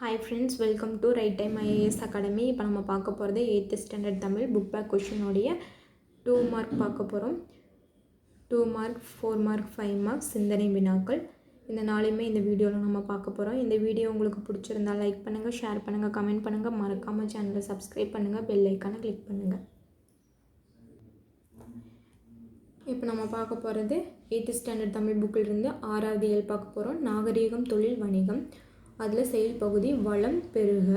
Hi friends welcome to right time IAS academy இப்போ நம்ம பார்க்க போகிறது eighth standard Tamil book back கொஷினுடைய two mark பார்க்க போகிறோம் two mark four mark five mark சிந்தனை வினாக்கள். இந்த நாளையுமே இந்த வீடியோவில் நம்ம பார்க்க போகிறோம் இந்த வீடியோ உங்களுக்கு பிடிச்சிருந்தா லைக் பண்ணுங்கள் ஷேர் பண்ணுங்கள் கமெண்ட் பண்ணுங்கள் மறக்காமல் சேனலை சப்ஸ்கிரைப் பண்ணுங்கள் பெல் ஐக்கானை கிளிக் பண்ணுங்கள் இப்போ நம்ம பார்க்க போகிறது எயித்து ஸ்டாண்டர்ட் தமிழ் புக்கிலிருந்து ஆறாவது இயல் பார்க்க போகிறோம் நாகரீகம் தொழில் வணிகம். அதில் செயல் பகுதி வளம் பெருக.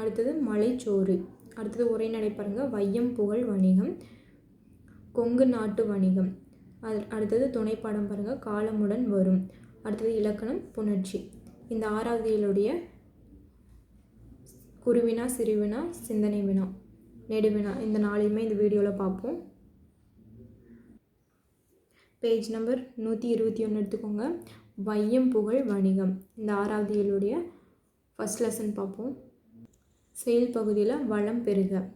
அடுத்தது மலைச்சோறு. அடுத்தது உரைநடை பாருங்க. வையம் புகழ் வணிகம் கொங்கு நாட்டு வணிகம். அது அடுத்தது துணைப்பாடம் பாருங்கள் காலமுடன் வரும். அடுத்தது இலக்கணம் புணர்ச்சி. இந்த ஆறாவது இயலுடைய குருவினா சிறுவினா சிந்தனை வினா நெடுவினா இந்த நாளையுமே இந்த வீடியோவில் பார்ப்போம் பேஜ் நம்பர் நூற்றி இருபத்தி ஒன்று எடுத்துக்கோங்க. வையம் புகழ் வணிகம். இந்த ஆறாவது இயலுடைய ஃபஸ்ட் லெசன் பார்ப்போம். செயல் பகுதியில் வளம் பெருக.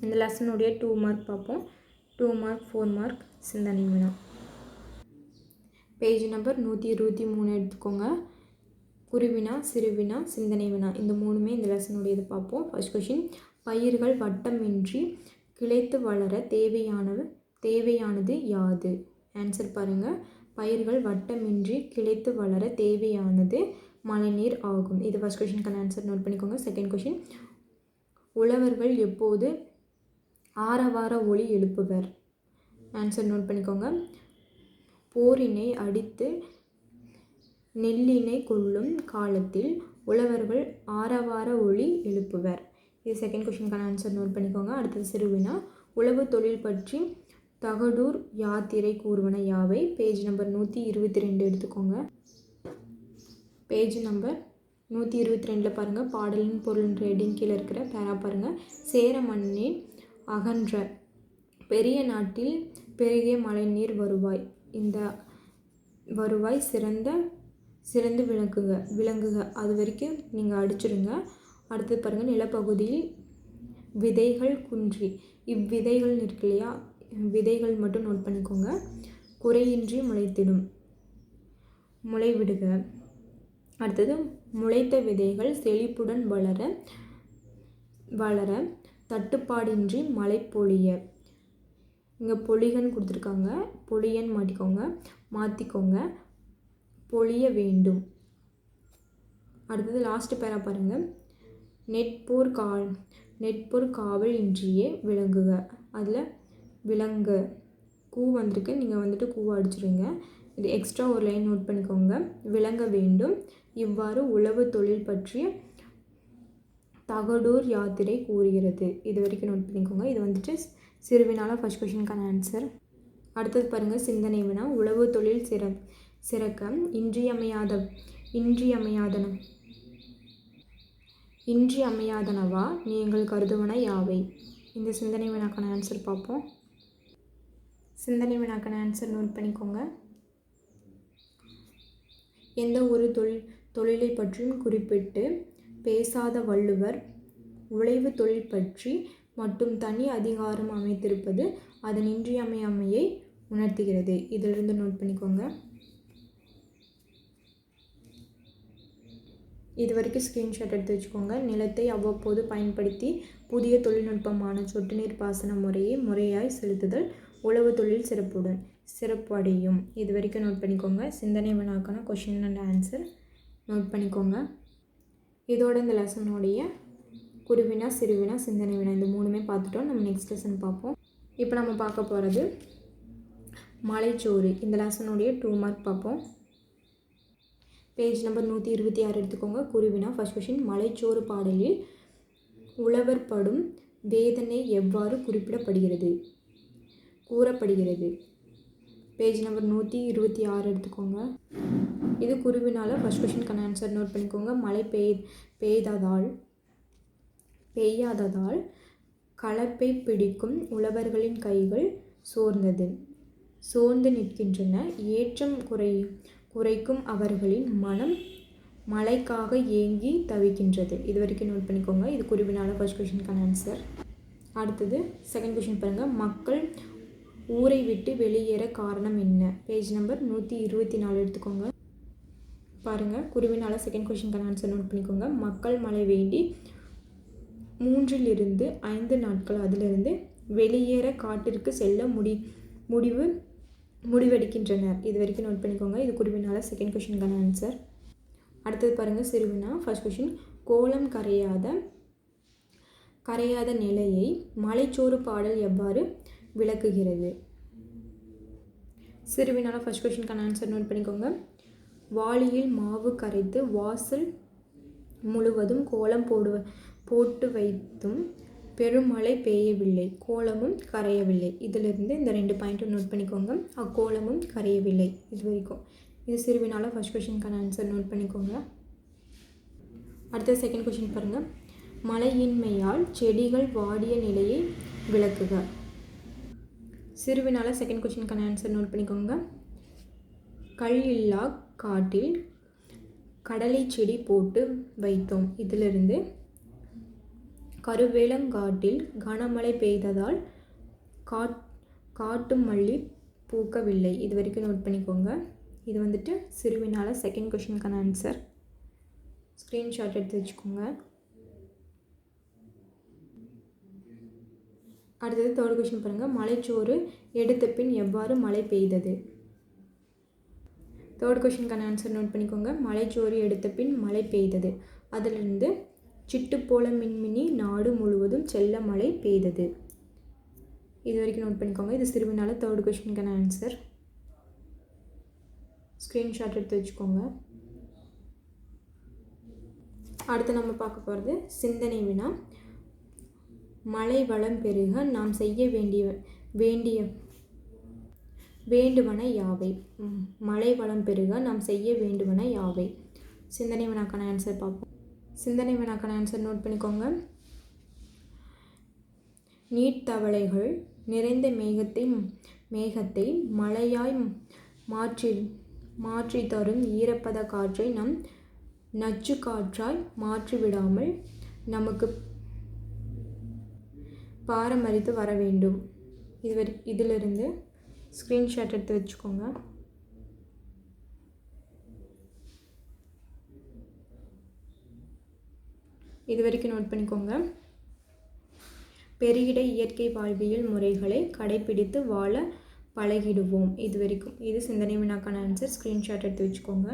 இந்த லெசனுடைய டூ மார்க் பார்ப்போம். டூ மார்க் ஃபோர் மார்க் சிந்தனை வினா. பேஜ் நம்பர் நூற்றி இருபத்தி மூணு எடுத்துக்கோங்க. குருவினா சிறுவினா சிந்தனை வினா. இந்த மூணுமே இந்த லெசனுடையது பார்ப்போம். ஃபர்ஸ்ட் கொஷின் பயிர்கள் வட்டமின்றி கிளைத்து வளர தேவையானது தேவையானது யாது? ஆன்சர் பாருங்கள் பயிர்கள் வட்டமின்றி கிளைத்து வளர தேவையானது மழைநீர் ஆகும். இது ஃபஸ்ட் கொஷினுக்கான ஆன்சர் நோட் பண்ணிக்கோங்க. செகண்ட் கொஷின் உழவர்கள் எப்போது ஆரவார ஒளி எழுப்புவர்? ஆன்சர் நோட் பண்ணிக்கோங்க. போரினை அடித்து நெல்லினை கொள்ளும் காலத்தில் உழவர்கள் ஆரவார ஒளி எழுப்புவர். இது செகண்ட் கொஷினுக்கான ஆன்சர் நோட் பண்ணிக்கோங்க. அடுத்தது சிறுவினா உழவு தொழில் பற்றி தகடூர் யாத்திரை கூறுவன யாவை? பேஜ் நம்பர் நூற்றி இருபத்தி ரெண்டு எடுத்துக்கோங்க. பேஜ் நம்பர் நூற்றி இருபத்தி ரெண்டில் பாருங்கள் பாடலின் பொருள் ரேடிங் கீழே இருக்கிற பேரா பாருங்கள் சேர மண்ணின் அகன்ற பெரிய நாட்டில் பெருகிய மழைநீர் வருவாய். இந்த வருவாய் சிறந்த சிறந்து விளங்குக விளங்குக. அது வரைக்கும் நீங்கள் அடிச்சிடுங்க. அடுத்தது பாருங்கள் நிலப்பகுதியில் விதைகள் குன்றி. இவ்விதைகள் இருக்கு இல்லையா? விதைகள் மட்டும் நோட் பண்ணிக்கோங்க. குறையின்றி முளைத்திடும். முளைவிடுக. அடுத்தது முளைத்த விதைகள் செழிப்புடன் வளர வளர தட்டுப்பாடின்றி மழை பொழிய. இங்கே பொழிகன்னு கொடுத்துருக்காங்க. பொழியன்னு மாட்டிக்கோங்க. மாற்றிக்கோங்க பொழிய வேண்டும். அடுத்தது லாஸ்ட்டு பேரா பாருங்கள் நெட்போர் கால் நெட்போர் காவல் இன்றியே விளங்குக. அதில் விலங்கு. கூ வந்திருக்கு. நீங்கள் வந்துட்டு கூவை அடிச்சிருங்க. இது எக்ஸ்ட்ரா ஒரு லைன் நோட் பண்ணிக்கோங்க. விளங்க வேண்டும். இவ்வாறு உழவு தொழில் பற்றிய தகடூர் யாத்திரை கூறுகிறது. இது வரைக்கும் நோட் பண்ணிக்கோங்க. இது வந்துட்டு சிறுவினால ஃபஸ்ட் கொஷினுக்கான ஆன்சர் அடுத்தது பாருங்கள் சிந்தனை வினா. உழவு தொழில் சிற சிறக்க இன்றியமையாத இன்றியமையாதன இன்றியமையாதனவா? நீங்கள் கருதுவன யாவை? இந்த சிந்தனை வினாக்கான ஆன்சர் பார்ப்போம். சிந்தனை வினாக்கான ஆன்சர் நோட் பண்ணிக்கோங்க. எந்த ஒரு தொழில் தொழிலை பற்றியும் குறிப்பிட்டு பேசாத வள்ளுவர் உழைவு தொழில் பற்றி மட்டும் தனி அதிகாரம் அமைத்திருப்பது அதன் இன்றியமையாமையை உணர்த்துகிறது. இதிலிருந்து நோட் பண்ணிக்கோங்க. இது வரைக்கும் ஸ்க்ரீன்ஷாட் எடுத்து வச்சுக்கோங்க. நிலத்தை அவ்வப்போது பயன்படுத்தி புதிய தொழில்நுட்பமான சொட்டு நீர் பாசன முறையை முறையாய் செலுத்துதல் உழவு தொழில் சிறப்புடன் சிறப்பு அடையும். இது வரைக்கும் நோட் பண்ணிக்கோங்க. சிந்தனை வினாக்கான கொஷின் அண்ட் ஆன்சர் நோட் பண்ணிக்கோங்க. இதோட இந்த லெசனுடைய குருவினா சிறுவினா சிந்தனை வினா இந்த மூணுமே பார்த்துட்டோம். நம்ம நெக்ஸ்ட் லெசன் பார்ப்போம். இப்போ நம்ம பார்க்க போகிறது மலைச்சோறு. இந்த லெசனுடைய டூ மார்க் பார்ப்போம். பேஜ் நம்பர் நூற்றி இருபத்தி ஆறு எடுத்துக்கோங்க. குருவினா ஃபஸ்ட் கொஷின் மலைச்சோறு பாடலில் உழவர் படும் வேதனை எவ்வாறு குறிப்பிடப்படுகிறது? கூறப்படுகிறது. பேஜ் நம்பர் நூற்றி இருபத்தி ஆறு எடுத்துக்கோங்க. இது குருவினால் ஃபஸ்ட் கொஷினுக்கான ஆன்சர் நோட் பண்ணிக்கோங்க. மழை பெய் பெய்ததால் பெய்யாததால் கலப்பை பிடிக்கும் உழவர்களின் கைகள் சோர்ந்தது. சோர்ந்து நிற்கின்றன. ஏற்றம் குறை குறைக்கும் அவர்களின் மனம் மழைக்காக ஏங்கி தவிக்கின்றது. இது வரைக்கும் நோட் பண்ணிக்கோங்க. இது குருவினால ஃபர்ஸ்ட் கொஷினுக்கான ஆன்சர் அடுத்தது செகண்ட் கொஷின் பாருங்கள் மக்கள் ஊரை விட்டு வெளியேற காரணம் என்ன? பேஜ் நம்பர் நூற்றி இருபத்தி நாலு எடுத்துக்கோங்க. பாருங்கள் குருவினால் செகண்ட் கொஷினுக்கான ஆன்சர் நோட் பண்ணிக்கோங்க. மக்கள் மழை வேண்டி மூன்றிலிருந்து ஐந்து நாட்கள் அதிலிருந்து வெளியேற காட்டிற்கு செல்ல முடி முடிவு முடிவெடுக்கின்றனர். இது வரைக்கும் நோட் பண்ணிக்கோங்க. இது குருவினால் செகண்ட் கொஷினுக்கான ஆன்சர் அடுத்தது பாருங்கள் சிறுவினா ஃபர்ஸ்ட் கொஷின் கோலம் கரையாத கரையாத நிலையை மலைச்சோறு பாடல் எவ்வாறு விளக்குகிறது. சிறுவினால ஃபஸ்ட் கொஷனுக்கான ஆன்சர் நோட் பண்ணிக்கோங்க. வாளியில் மாவு கரைத்து வாசல் முழுவதும் கோலம் போடுவ போட்டு வைத்தும் பெருமழை பெய்யவில்லை. கோலமும் கரையவில்லை. இதிலிருந்து இந்த ரெண்டு பாயிண்ட்டும் நோட் பண்ணிக்கோங்க. அக்கோலமும் கரையவில்லை இது வரைக்கும். இது சிறுவினால ஃபஸ்ட் கொஷனுக்கான ஆன்சர் நோட் பண்ணிக்கோங்க. அடுத்த செகண்ட் கொஷின் பாருங்கள் மழையின்மையால் செடிகள் வாடிய நிலையை விளக்குக. சிறுவினால செகண்ட் கொஷினுக்கான ஆன்சர் நோட் பண்ணிக்கோங்க. கல் இல்லா காட்டில் கடலை செடி போட்டு வைத்தோம். இதிலிருந்து கருவேலங்காட்டில் கனமழை பெய்ததால் காட் காட்டு மல்லி பூக்கவில்லை. இது வரைக்கும் நோட் பண்ணிக்கோங்க. இது வந்துட்டு சிறுவினால செகண்ட் கொஷினுக்கான ஆன்சர் ஸ்க்ரீன்ஷாட் எடுத்து வச்சுக்கோங்க. அடுத்தது தேர்ட் கொஷின் பாருங்கள் மலைச்சோறு எடுத்த பின் எவ்வாறு மழை பெய்தது? தேர்ட் கொஷினுக்கான ஆன்சர் நோட் பண்ணிக்கோங்க. மலைச்சோறு எடுத்த பின் மழை பெய்தது. அதிலிருந்து சிட்டு போல மின்மினி நாடு முழுவதும் செல்ல மழை பெய்தது. இது வரைக்கும் நோட் பண்ணிக்கோங்க. இது சிறுவினால தேர்ட் கொஷினுக்கான ஆன்சர் ஸ்க்ரீன்ஷாட் எடுத்து வச்சுக்கோங்க. அடுத்து நம்ம பார்க்க போகிறது சிந்தனை வினா. மழை வளம் பெருக நாம் செய்ய வேண்டிய வேண்டிய வேண்டுவன யாவை? மழை வளம் பெருக நாம் செய்ய வேண்டுவன யாவை? சிந்தனை வினாக்கான ஆன்சர் பார்ப்போம். சிந்தனை வினாக்கான ஆன்சர் நோட் பண்ணிக்கோங்க. நீர்த்தவளைகள் நிறைந்த மேகத்தை மேகத்தை மழையாய் மாற்றி மாற்றி தரும் ஈரப்பத காற்றை நம் நச்சு காற்றாய் மாற்றிவிடாமல் நமக்கு பாரமரித்து வர வேண்டும். இது வரை இதிலிருந்து ஸ்க்ரீன்ஷாட் எடுத்து வச்சுக்கோங்க. இது வரைக்கும் நோட் பண்ணிக்கோங்க. பெருகிட இயற்கை வாழ்வியல் முறைகளை கடைபிடித்து வாழ பழகிடுவோம். இது வரைக்கும் இது சிந்தனை வினாக்கான ஆன்சர் ஸ்க்ரீன்ஷாட் எடுத்து வச்சுக்கோங்க.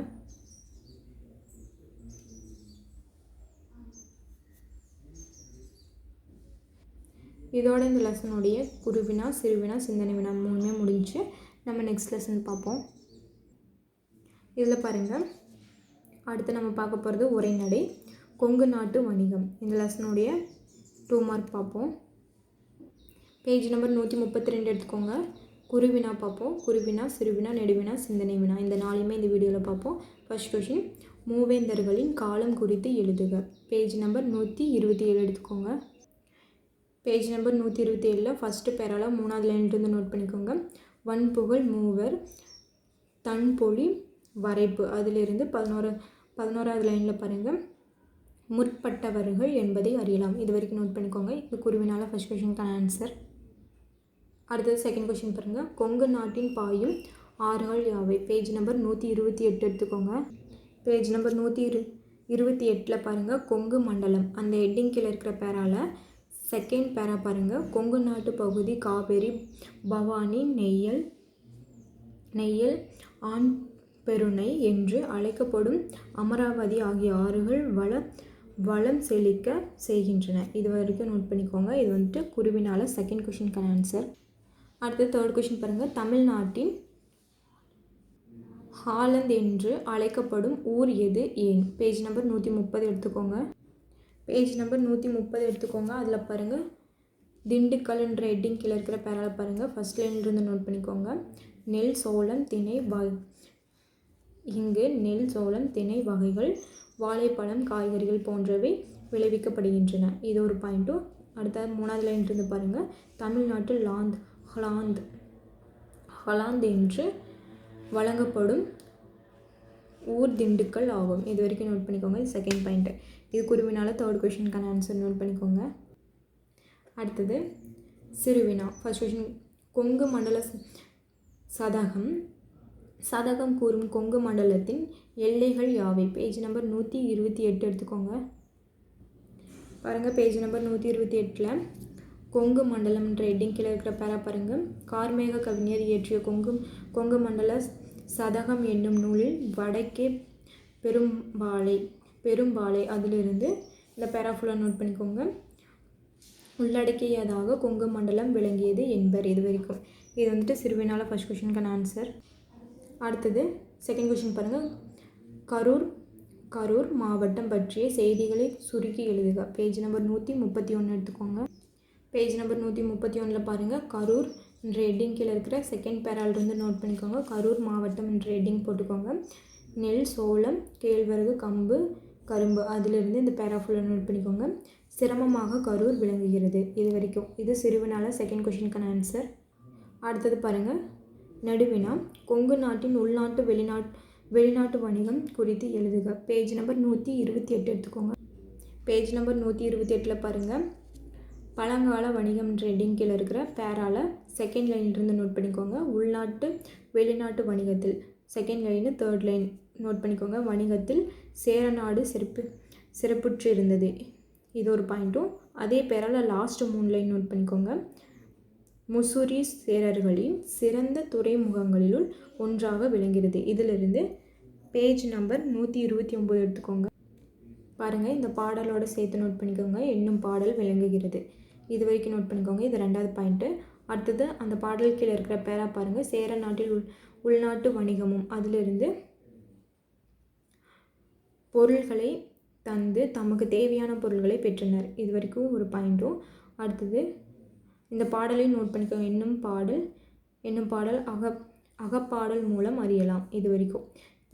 இதோட இந்த லெசனுடைய குருவினா சிறுவினா சிந்தனை வினா மூணுமே முடிஞ்சு நம்ம நெக்ஸ்ட் லெசன் பார்ப்போம். இதில் பாருங்கள் அடுத்து நம்ம பார்க்க போகிறது உரைநடை கொங்கு நாட்டு வணிகம். இந்த லெசனுடைய டூ மார்க் பார்ப்போம். பேஜ் நம்பர் நூற்றி முப்பத்தி ரெண்டு எடுத்துக்கோங்க. குருவினா பார்ப்போம். குருவினா சிறுவினா நெடுவினா சிந்தனை வினா இந்த நாளையுமே இந்த வீடியோவில் பார்ப்போம். ஃபர்ஸ்ட் கொஷின் மூவேந்தர்களின் காலம் குறித்து எழுதுக. பேஜ் நம்பர் நூற்றி இருபத்தி ஏழு எடுத்துக்கோங்க. பேஜ் நம்பர் நூற்றி இருபத்தி ஏழில் ஃபஸ்ட்டு பேரால் மூணாவது லைன்லேருந்து நோட் பண்ணிக்கோங்க. வன்புகழ் மூவர் தன்பொழி வரைப்பு. அதிலிருந்து பதினோரு பதினோராவது லைனில் பாருங்கள் முற்பட்டவர்கள் என்பதை அறியலாம். இது வரைக்கும் நோட் பண்ணிக்கோங்க. இது குருவினால ஃபஸ்ட் கொஷினுக்கான ஆன்சர் அடுத்தது செகண்ட் கொஷின் பாருங்கள் கொங்கு நாட்டின் பாயும் ஆறுகள் யாவை? பேஜ் நம்பர் நூற்றி இருபத்தி எட்டு எடுத்துக்கோங்க. பேஜ் நம்பர் நூற்றி இரு இருபத்தி எட்டில் பாருங்கள் கொங்கு மண்டலம். அந்த ஹெட்டிங் கீழே இருக்கிற பேரால் செகண்ட் பேரா பாருங்கள் கொங்கு நாட்டு பகுதி காவேரி பவானி நெய்யல் நெய்யல் ஆண் பெருணை என்று அழைக்கப்படும் அமராவதி ஆகிய ஆறுகள் வள வளம் செழிக்க செய்கின்றன. இது வரைக்கும் நோட் பண்ணிக்கோங்க. இது வந்துட்டு குருவினால செகண்ட் கொஷினுக்கான ஆன்சர் அடுத்து தேர்ட் கொஷின் பாருங்கள் தமிழ்நாட்டின் ஹாலந்து என்று அழைக்கப்படும் ஊர் எது ஏன்? பேஜ் நம்பர் நூற்றி முப்பது எடுத்துக்கோங்க. பேஜ் நம்பர் நூற்றி முப்பது எடுத்துக்கோங்க. அதில் பாருங்கள் திண்டுக்கல்ன்ற ஹெட்டிங் கீழே இருக்கிற பேரால பாருங்கள் ஃபஸ்ட் லைன்லேருந்து நோட் பண்ணிக்கோங்க. நெல் சோளம் திணை வ இங்கு நெல் சோளம் திணை வகைகள் வாழைப்பழம் காய்கறிகள் போன்றவை விளைவிக்கப்படுகின்றன. இது ஒரு பாயிண்ட்டும் அடுத்த மூணாவது லைன் இருந்து பாருங்கள் தமிழ்நாட்டில் லாந்த் ஹலாந்த் ஹலாந்த் என்று வழங்கப்படும் ஊர் திண்டுக்கல் ஆகும். இது வரைக்கும் நோட் பண்ணிக்கோங்க. இது செகண்ட் பாயிண்ட்டு இது குருவினால தேர்ட் கொஷினுக்கான ஆன்சர் நோட் பண்ணிக்கோங்க. அடுத்தது சிறுவினா. ஃபர்ஸ்ட் கொஷின் கொங்கு மண்டல சதகம். சதகம் கூறும் கொங்கு மண்டலத்தின் எல்லைகள் யாவை? பேஜ் நம்பர் நூற்றி இருபத்தி எட்டு எடுத்துக்கோங்க. பாருங்கள் பேஜ் நம்பர் நூற்றி இருபத்தி எட்டில் கொங்கு மண்டலம்ன்ற ஹெட்டிங் கீழே இருக்கிற பேரா பாருங்கள் கார்மேக கவிஞர் இயற்றிய கொங்கு கொங்கு மண்டல சதகம் என்னும் நூலில் வடக்கே பெரும்பாலை பெரும்பாலை அதிலிருந்து இந்த பேரா ஃபுல்லாக நோட் பண்ணிக்கோங்க. உள்ளடக்கியதாக கொங்கு மண்டலம் விளங்கியது என்பர் இது வரைக்கும். இது வந்துட்டு சிறுவினால ஃபஸ்ட் கொஷினுக்கான ஆன்சர் அடுத்தது செகண்ட் கொஷின் பாருங்கள் கரூர் கரூர் மாவட்டம் பற்றிய செய்திகளை சுருக்கி எழுதுக. பேஜ் நம்பர் நூற்றி முப்பத்தி ஒன்று எடுத்துக்கோங்க. பேஜ் நம்பர் நூற்றி முப்பத்தி ஒன்றில் பாருங்கள் கரூர் என்ற ஹெட்டிங் கீழே இருக்கிற செகண்ட் பேராலிருந்து நோட் பண்ணிக்கோங்க. கரூர் மாவட்டம் என்ற ஹெட்டிங் போட்டுக்கோங்க. நெல் சோளம் கேழ்வரகு கம்பு கரும்பு. அதிலிருந்து இந்த பேரா ஃபுல்லாக நோட் பண்ணிக்கோங்க. சிரமமாக கரூர் விளங்குகிறது. இது வரைக்கும். இது சிறுவினால செகண்ட் கொஷினுக்கான ஆன்சர் அடுத்தது பாருங்கள் நடுவினா கொங்கு நாட்டின் உள்நாட்டு வெளிநாட் வெளிநாட்டு வணிகம் குறித்து எழுதுக. பேஜ் நம்பர் நூற்றி இருபத்தி எட்டு எடுத்துக்கோங்க. பேஜ் நம்பர் நூற்றி இருபத்தி எட்டில் பாருங்கள் பழங்கால வணிகம் ட்ரேடிங் கீழே இருக்கிற பேரால செகண்ட் லைன்லேருந்து நோட் பண்ணிக்கோங்க. உள்நாட்டு வெளிநாட்டு வணிகத்தில். Second line third line note பண்ணிக்கோங்க. வணிகத்தில் சேரநாடு சிறப்பு சிறப்புற்று இருந்தது. இது ஒரு பாயிண்ட்டும் அதே பேரால் லாஸ்ட்டு மூணு லைன் நோட் பண்ணிக்கோங்க. முசூரி சேரர்களின் சிறந்த துறைமுகங்களிலுள் ஒன்றாக விளங்குகிறது. இதிலிருந்து பேஜ் நம்பர் நூற்றி இருபத்தி ஒம்பது எடுத்துக்கோங்க. பாருங்கள் இந்த பாடலோடு சேர்த்து நோட் பண்ணிக்கோங்க. என்னும் பாடல் விளங்குகிறது. இது வரைக்கும் நோட் பண்ணிக்கோங்க. இது ரெண்டாவது பாயிண்ட்டு அடுத்தது அந்த பாடல் கீழே இருக்கிற பேரா பாருங்கள் சேர நாட்டில் உள் உள்நாட்டு வணிகமும். அதிலிருந்து பொருள்களை தந்து தமக்கு தேவையான பொருள்களை பெற்றனர். இது வரைக்கும் ஒரு பாயிண்ட்டும். அடுத்தது இந்த பாடலையும் நோட் பண்ணிக்கோங்க. என்னும் பாடல் என்னும் பாடல் அக அகப்பாடல் மூலம் அறியலாம் இது வரைக்கும்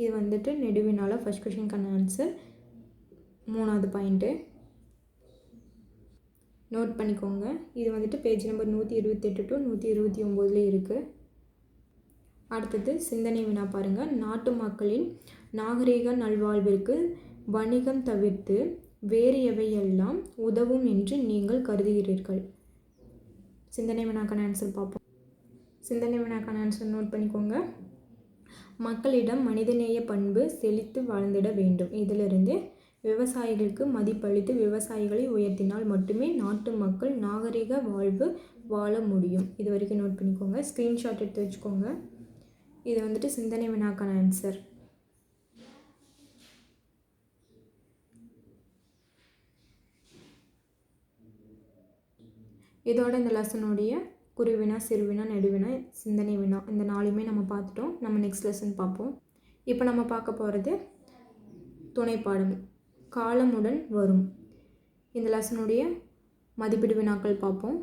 இது வந்துட்டு நெடுவினால் ஃபஸ்ட் கொஷினுக்கான ஆன்சர் மூணாவது பாயிண்ட்டு. நோட் பண்ணிக்கோங்க. இது வந்துட்டு பேஜ் நம்பர் நூற்றி இருபத்தெட்டு டு நூற்றி இருபத்தி ஒம்போதில் இருக்குது அடுத்தது சிந்தனை வினா பாருங்கள் நாட்டு மக்களின் நாகரீக நல்வாழ்விற்கு வணிகம் தவிர்த்து வேறு எவையெல்லாம் உதவும் என்று நீங்கள் கருதுகிறீர்கள்? சிந்தனை வினாக்கான ஆன்சர் பார்ப்போம். சிந்தனை வினாக்கான ஆன்சர் நோட் பண்ணிக்கோங்க. மக்களிடம் மனிதநேய பண்பு செழித்து வாழ்ந்திட வேண்டும். இதிலிருந்து விவசாயிகளுக்கு மதிப்பளித்து விவசாயிகளை உயர்த்தினால் மட்டுமே நாட்டு மக்கள் நாகரிக வாழ்வு வாழ முடியும். இது வரைக்கும் நோட் பண்ணிக்கோங்க. ஸ்க்ரீன்ஷாட் எடுத்து வச்சுக்கோங்க. இது வந்துட்டு சிந்தனை வினாக்கான ஆன்சர் இதோட இந்த லெசனுடைய குருவினா சிறுவினா நெடுவினா சிந்தனை வினா இந்த நாலுமே நம்ம பார்த்துட்டோம். நம்ம நெக்ஸ்ட் லெசன் பார்ப்போம். இப்போ நம்ம பார்க்க போகிறது துணைப்பாடம் காலமுடன் வரும். இந்த லெசனுடைய மதிப்பீடு வினாக்கள் பார்ப்போம்.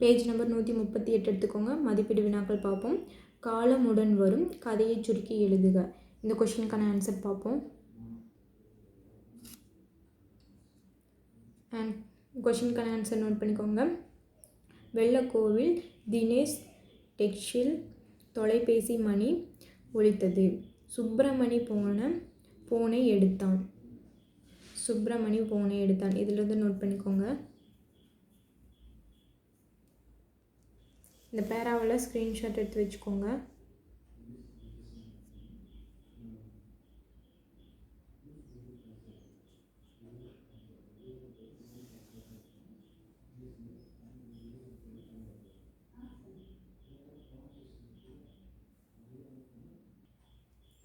பேஜ் நம்பர் நூற்றி முப்பத்தி எட்டு எடுத்துக்கோங்க. மதிப்பீடு வினாக்கள் பார்ப்போம். காலமுடன் வரும் கதையை சுருக்கி எழுதுக. இந்த கொஷினுக்கான ஆன்சர் பார்ப்போம். அண்ட் கொஷினுக்கான ஆன்சர் நோட் பண்ணிக்கோங்க. வெள்ளக்கோவில் தினேஷ் டெக்ஷில் தொலைபேசி மணி ஒழித்தது சுப்பிரமணி போன போனை எடுத்தான். சுப்பிரமணி போனை எடுத்தான். இதிலிருந்து நோட் பண்ணிக்கோங்க. இந்த பேராவில் ஸ்க்ரீன்ஷாட் எடுத்து வச்சுக்கோங்க.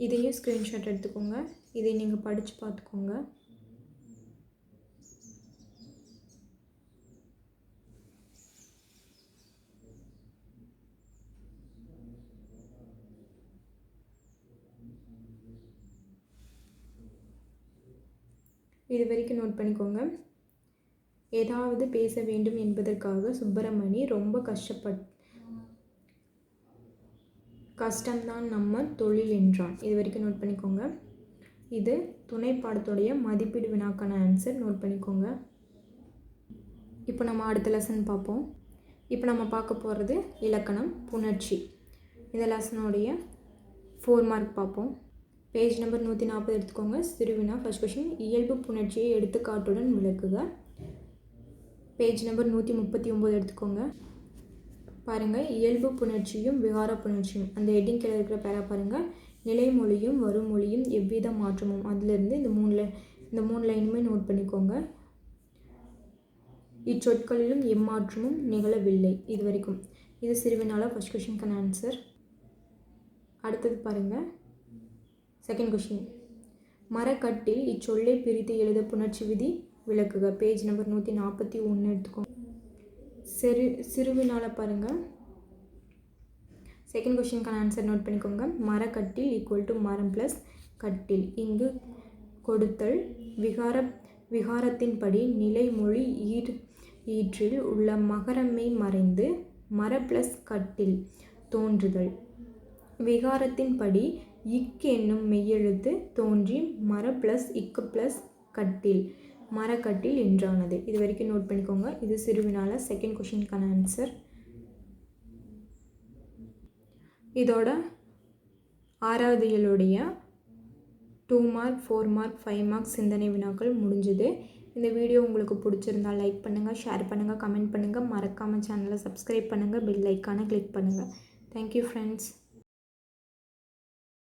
இதையும் ஸ்க்ரீன்ஷாட் எடுத்துக்கோங்க. இதை நீங்கள் படித்து பார்த்துக்கோங்க. இது வரைக்கும் நோட் பண்ணிக்கோங்க. ஏதாவது பேச வேண்டும் என்பதற்காக சுப்பிரமணி ரொம்ப கஷ்டப்பட் கஷ்டம்தான் நம்ம தொழில் என்றான். இது வரைக்கும் நோட் பண்ணிக்கோங்க. இது துணை பாடத்துடைய மதிப்பீடு வினாக்கான ஆன்சர் நோட் பண்ணிக்கோங்க. இப்போ நம்ம அடுத்த லெசன் பார்ப்போம். இப்போ நம்ம பார்க்க போகிறது இலக்கணம் புணர்ச்சி. இந்த லெசனுடைய ஃபோர் மார்க் பார்ப்போம். பேஜ் நம்பர் நூற்றி நாற்பது எடுத்துக்கோங்க. சிறுவினா ஃபஸ்ட் கொஷின் இயல்பு புணர்ச்சியை எடுத்துக்காட்டுடன் விளக்குக. பேஜ் நம்பர் நூற்றி முப்பத்தி ஒம்பது எடுத்துக்கோங்க. பாருங்கள் இயல்பு புணர்ச்சியும் விகார புணர்ச்சியும். அந்த ஹெட்டிங் கீழே இருக்கிற பேரா பாருங்கள் நிலைமொழியும் வருமொழியும் எவ்வித மாற்றமும்? அதிலிருந்து இந்த மூணு லை இந்த மூணு லைனுமே நோட் பண்ணிக்கோங்க. இச்சொற்களிலும் எம்மாற்றமும் நிகழவில்லை இது வரைக்கும் இது சிறுவினால ஃபஸ்ட் கொஷினுக்கான ஆன்சர் அடுத்தது பாருங்கள் செகண்ட் கொஷின் மரக்கட்டில் இச்சொல்லை பிரித்து எழுத புணர்ச்சி விதி விளக்குக. பேஜ் நம்பர் நூற்றி நாற்பத்தி ஒன்று எடுத்துக்கோங்க சிறு சிறுவினால பாருங்கள் செகண்ட் கொஷினுக்கான ஆன்சர் நோட் பண்ணிக்கோங்க. மரக்கட்டில் ஈக்குவல் டு மரம் ப்ளஸ் கட்டில். இங்கு கொடுத்தல் விகார விகாரத்தின்படி நிலைமொழி ஈர் ஈற்றில் உள்ள மகரமை மறைந்து மர ப்ளஸ் கட்டில் தோன்றுதல். விகாரத்தின்படி இக் என்னும் மெய்யெழுத்து தோன்றி மர ப்ளஸ் இக்கு ப்ளஸ் கட்டில் மரக்கட்டில் என்றானது. இது வரைக்கும் நோட் பண்ணிக்கோங்க. இது சிறுவினால செகண்ட் கொஷினுக்கான ஆன்சர் இதோட ஆறாவது இயலுடைய two mark four mark five mark சிந்தனை வினாக்கள் முடிஞ்சுது. இந்த வீடியோ உங்களுக்கு பிடிச்சிருந்தால் லைக் பண்ணுங்கள் ஷேர் பண்ணுங்கள் கமெண்ட் பண்ணுங்கள் மறக்காமல் சேனலை சப்ஸ்கிரைப் பண்ணுங்கள் பெல் ஐக்கானை கிளிக் பண்ணுங்கள் தேங்க்யூ ஃப்ரெண்ட்ஸ்